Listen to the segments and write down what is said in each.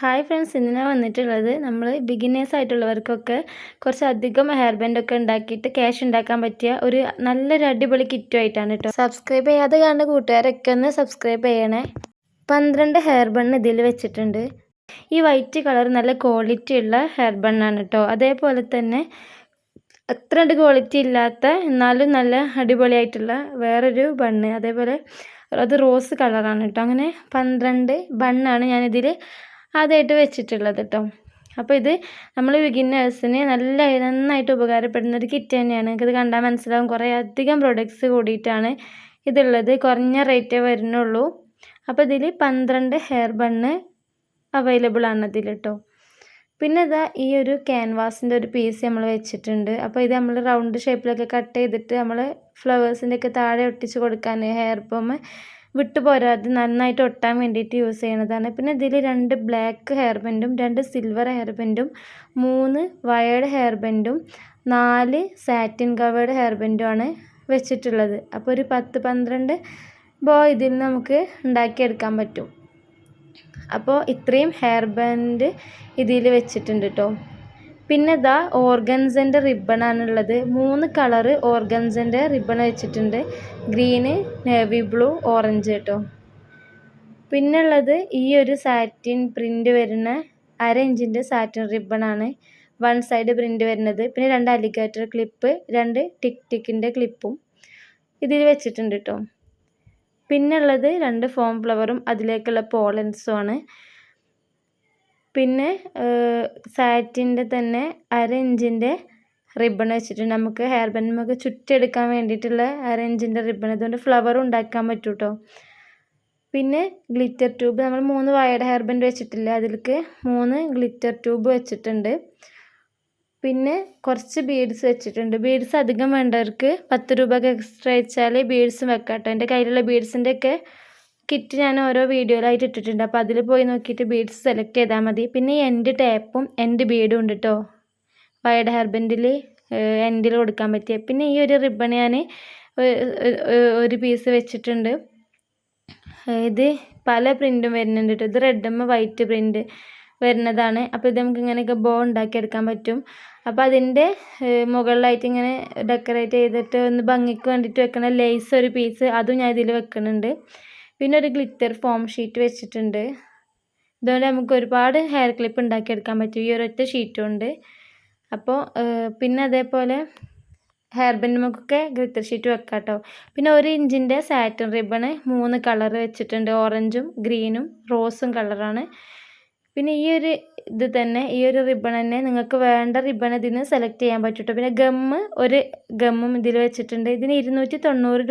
Hi friends ഇന്ന് വന്നിട്ടുള്ളത് നമ്മൾ ബിഗിനേഴ്സ് ആയിട്ടുള്ളവർക്കൊക്കെ കുറച്ച് അധികം ഹെയർ ബാൻഡൊക്കെ ഉണ്ടാക്കിയിട്ട് ക്യാഷ് ഉണ്ടാക്കാൻ പറ്റിയ ഒരു നല്ലൊരു അടിപൊളി കിറ്റുമായിട്ടാണ് കേട്ടോ സബ്സ്ക്രൈബ് ചെയ്യാതെ കാണുന്ന കൂട്ടുകാരൊക്കെ ഒന്ന് സബ്സ്ക്രൈബ് ചെയ്യണേ. പന്ത്രണ്ട് ഹെയർ ബണ്ണ് ഇതിൽ വെച്ചിട്ടുണ്ട്. ഈ വൈറ്റ് കളർ നല്ല ക്വാളിറ്റി ഉള്ള ഹെയർ ബണ്ണാണ് കേട്ടോ അതേപോലെ തന്നെ അത്ര അടി ക്വാളിറ്റി ഇല്ലാത്ത എന്നാലും നല്ല അടിപൊളിയായിട്ടുള്ള വേറൊരു ബണ്ണ് അതേപോലെ അത് റോസ് കളറാണ് കേട്ടോ അങ്ങനെ പന്ത്രണ്ട് ബണ്ണാണ് ഞാനിതിൽ ആദ്യമായിട്ട് വെച്ചിട്ടുള്ളത് കേട്ടോ അപ്പോൾ ഇത് നമ്മൾ ബിഗിന്നേഴ്സിന് നല്ല നന്നായിട്ട് ഉപകാരപ്പെടുന്ന ഒരു കിറ്റ് തന്നെയാണ്. ഇത് കണ്ടാൽ മനസ്സിലാവും. കുറേ അധികം പ്രൊഡക്ട്സ് കൂടിയിട്ടാണ് ഇതുള്ളത്. കുറഞ്ഞ റേറ്റേ വരുന്നുള്ളൂ. അപ്പോൾ ഇതിൽ പന്ത്രണ്ട് ഹെയർ ബണ്ണ് അവൈലബിൾ ആണ് അതിൽ കേട്ടോ പിന്നെ ഇതാ ഈ ഒരു ക്യാൻവാസിന്റെ ഒരു പീസ് നമ്മൾ വെച്ചിട്ടുണ്ട്. അപ്പോൾ ഇത് നമ്മൾ റൗണ്ട് ഷേപ്പിലൊക്കെ കട്ട് ചെയ്തിട്ട് നമ്മൾ ഫ്ലവേഴ്സിന്റെയൊക്കെ താഴെ ഒട്ടിച്ച് കൊടുക്കാൻ ഹെയർ ബോം വിട്ടു പോരാതെ നന്നായിട്ട് ഒട്ടാൻ വേണ്ടിയിട്ട് യൂസ് ചെയ്യുന്നതാണ് പിന്നെ ഇതിൽ രണ്ട് ബ്ലാക്ക് ഹെയർബെൻഡും രണ്ട് സിൽവർ ഹെയർബെൻഡും മൂന്ന് വയേർഡ് ഹെയർബെൻഡും നാല് സാറ്റിൻ കവേർഡ് ഹെയർ ബെൻഡുമാണ് വെച്ചിട്ടുള്ളത്. അപ്പോൾ ഒരു പത്ത് പന്ത്രണ്ട് ബോ ഇതിൽ നമുക്ക് ഉണ്ടാക്കിയെടുക്കാൻ പറ്റും. അപ്പോൾ ഇത്രയും ഹെയർ ബാൻഡ് ഇതിൽ വെച്ചിട്ടുണ്ട് കേട്ടോ പിന്നെ ഇതാ ഓർഗൻസിന്റെ റിബണാണുള്ളത്. മൂന്ന് കളറ് ഓർഗൻസിന്റെ റിബൺ വെച്ചിട്ടുണ്ട്. ഗ്രീന് നേവി ബ്ലൂ ഓറഞ്ച് കേട്ടോ. പിന്നെ ഉള്ളത് ഈ ഒരു സാറ്റിൻ പ്രിന്റ് വരുന്ന അര ഇഞ്ചിന്റെ സാറ്റിൻ റിബണാണ്. വൺ സൈഡ് പ്രിന്റ് വരുന്നത്. പിന്നെ രണ്ട് അലിഗേറ്റർ ക്ലിപ്പ് രണ്ട് ടിക് ടിക്കിന്റെ ക്ലിപ്പും ഇതിൽ വെച്ചിട്ടുണ്ട് കേട്ടോ. പിന്നെ ഉള്ളത് രണ്ട് ഫോം ഫ്ലവറും അതിലേക്കുള്ള പോളൻസും ആണ്. പിന്നെ സാറ്റിന്റെ തന്നെ അര ഇഞ്ചിന്റെ റിബൺ വെച്ചിട്ടുണ്ട് നമുക്ക് ഹെയർ ബാൻഡ് നമുക്ക് ചുറ്റിയെടുക്കാൻ വേണ്ടിയിട്ടുള്ള അര ഇഞ്ചിന്റെ റിബൺ. അതുകൊണ്ട് ഫ്ലവർ ഉണ്ടാക്കാൻ പറ്റും കേട്ടോ പിന്നെ ഗ്ലിറ്റർ ട്യൂബ് നമ്മൾ മൂന്ന് വയർഡ് ഹെയർ ബാൻഡ് വെച്ചിട്ടില്ല? അതിലേക്ക് മൂന്ന് ഗ്ലിറ്റർ ട്യൂബ് വെച്ചിട്ടുണ്ട്. പിന്നെ കുറച്ച് ബീഡ്സ് വെച്ചിട്ടുണ്ട്. ബീഡ്സ് അധികം വേണ്ടവർക്ക് പത്ത് രൂപയ്ക്ക് എക്സ്ട്രാ വെച്ചാൽ ബീഡ്സും വെക്കാം കേട്ടോ എന്റെ കയ്യിലുള്ള ബീഡ്സിന്റെ ഒക്കെ കിറ്റ് ഞാൻ ഓരോ വീഡിയോയിലായിട്ട് ഇട്ടിട്ടുണ്ട്. അപ്പോൾ അതിൽ പോയി നോക്കിയിട്ട് ബീഡ്സ് സെലക്ട് ചെയ്താൽ മതി. പിന്നെ ഈ എൻഡ് ടാപ്പും എൻഡ് ബീഡും ഉണ്ട് കേട്ടോ വയർഡ് ഹെയർ ബാൻഡിൽ എൻഡിൽ കൊടുക്കാൻ പറ്റിയ. പിന്നെ ഈ ഒരു റിബൺ ഞാൻ ഒരു പീസ് വെച്ചിട്ടുണ്ട്. ഇത് പല പ്രിന്റും വരുന്നുണ്ട് കേട്ടോ ഇത് റെഡും വൈറ്റ് പ്രിന്റ് വരുന്നതാണ്. അപ്പോൾ ഇത് നമുക്ക് ഇങ്ങനെയൊക്കെ ബോ ഉണ്ടാക്കിയെടുക്കാൻ പറ്റും. അപ്പോൾ അതിന്റെ മുകളിലായിട്ട് ഇങ്ങനെ ഡെക്കറേറ്റ് ചെയ്തിട്ട് ഒന്ന് ഭംഗിക്ക് വേണ്ടിയിട്ട് വെക്കണ ലേസ് ഒരു പീസ് അതും ഞാൻ ഇതിൽ വെക്കുന്നുണ്ട്. പിന്നെ ഒരു ഗ്ലിറ്റർ ഫോം ഷീറ്റ് വെച്ചിട്ടുണ്ട്. ഇതുകൊണ്ട് നമുക്ക് ഒരുപാട് ഹെയർ ക്ലിപ്പ് ഉണ്ടാക്കിയെടുക്കാൻ പറ്റും. ഈ ഒരൊറ്റ ഷീറ്റും ഉണ്ട്. അപ്പോൾ പിന്നെ അതേപോലെ ഹെയർ ബെൻഡ് നമുക്കൊക്കെ ഗ്ലിറ്റർ ഷീറ്റ് വെക്കാം കേട്ടോ പിന്നെ ഒരു ഇഞ്ചിന്റെ സാറ്റിൻ റിബണ് മൂന്ന് കളർ വെച്ചിട്ടുണ്ട്. ഓറഞ്ചും ഗ്രീനും റോസും കളറാണ് പിന്നെ ഈ ഒരു ഇത് തന്നെ ഈ ഒരു റിബൺ തന്നെ നിങ്ങൾക്ക് വേണ്ട റിബൺ ഇതിന് സെലക്ട് ചെയ്യാൻ പറ്റും പിന്നെ ഗമ്മ് ഒരു ഗമ്മും ഇതിൽ വെച്ചിട്ടുണ്ട്. ഇതിന് ഇരുന്നൂറ്റി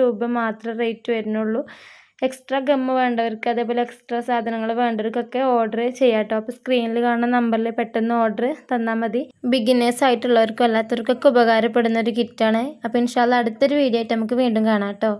രൂപ മാത്രമേ റേറ്റ് വരുന്നുള്ളൂ. എക്സ്ട്രാ ഗമ്മ് വേണ്ടവർക്ക് അതേപോലെ എക്സ്ട്രാ സാധനങ്ങൾ വേണ്ടവർക്കൊക്കെ ഓർഡർ ചെയ്യാം കേട്ടോ അപ്പോൾ സ്ക്രീനിൽ കാണുന്ന നമ്പറിൽ പെട്ടെന്ന് ഓർഡർ തന്നാൽ മതി. ബിഗിനേഴ്സ് ആയിട്ടുള്ളവർക്കും അല്ലാത്തവർക്കൊക്കെ ഉപകാരപ്പെടുന്ന ഒരു കിറ്റാണ് അപ്പോൾ ഇൻഷാല്ല അടുത്തൊരു വീഡിയോ ആയിട്ട് നമുക്ക് വീണ്ടും കാണാം കേട്ടോ.